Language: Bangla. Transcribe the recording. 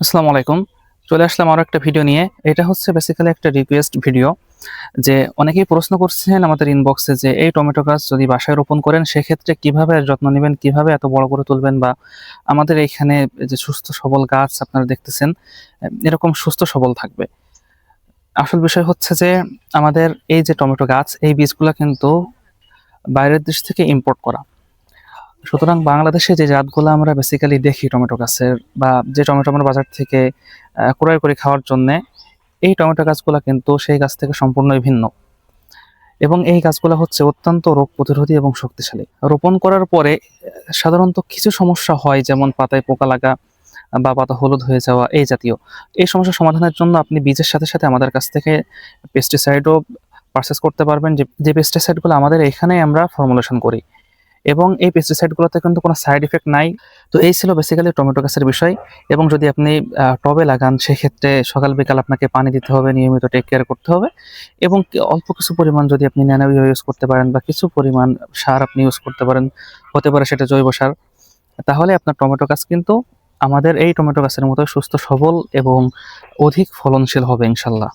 আসসালামু আলাইকুম। চলে আসলাম আরও একটা ভিডিও নিয়ে। এটা হচ্ছে বেসিক্যালি একটা রিকোয়েস্ট ভিডিও যে অনেকেই প্রশ্ন করছেন আমাদের ইনবক্সে যে, এই টমেটো গাছ যদি বাসায় রোপণ করেন, সেক্ষেত্রে কীভাবে যত্ন নেবেন? কীভাবে এত বড় করে তুলবেন? বা আমাদের এইখানে যে সুস্থ সবল গাছ আপনারা দেখতেছেন, এরকম সুস্থ সবল থাকবে। আসল বিষয় হচ্ছে যে, আমাদের এই যে টমেটো গাছ, এই বীজগুলো কিন্তু বাইরের দেশ থেকে ইম্পোর্ট করা। সুতরাং বাংলাদেশে যে জাতগুলো আমরা বেসিক্যালি দেখি টমেটো গাছের বা যে টমেটো আমরা বাজার থেকে ক্রয় করে খাওয়ার জন্য, এই টমেটো গাছগুলো কিন্তু সেই গাছ থেকে সম্পূর্ণই ভিন্ন। এবং এই গাছগুলো হচ্ছে অত্যন্ত রোগ প্রতিরোধী এবং শক্তিশালী। রোপণ করার পরে সাধারণত কিছু সমস্যা হয়, যেমন পাতায় পোকা লাগা বা পাতা হলুদ হয়ে যাওয়া, এই জাতীয়। এই সমস্যা সমাধানের জন্য আপনি বীজের সাথে সাথে আমাদের কাছ থেকে পেস্টিসাইডও পারচেস করতে পারবেন। যে যে পেস্টিসাইডগুলো আমাদের এখানে আমরা ফর্মুলেশন করি। এবং এই পেস্টিসাইডগুলোতে কিন্তু কোনো সাইড এফেক্ট নাই। তো এই ছিল বেসিক্যালি টমেটো গাছের বিষয়। এবং যদি আপনি টবে লাগান, সেক্ষেত্রে সকাল বিকাল আপনাকে পানি দিতে হবে, নিয়মিত টেক কেয়ার করতে হবে। এবং অল্প কিছু পরিমাণ যদি আপনি ন্যানো ইউজ করতে পারেন বা কিছু পরিমাণ সার আপনি ইউজ করতে পারেন, হতে পারে সেটা জৈব সার, তাহলে আপনার টমেটো গাছ কিন্তু আমাদের এই টমেটো গাছের মতো সুস্থ, সবল এবং অধিক ফলনশীল হবে ইনশাল্লাহ।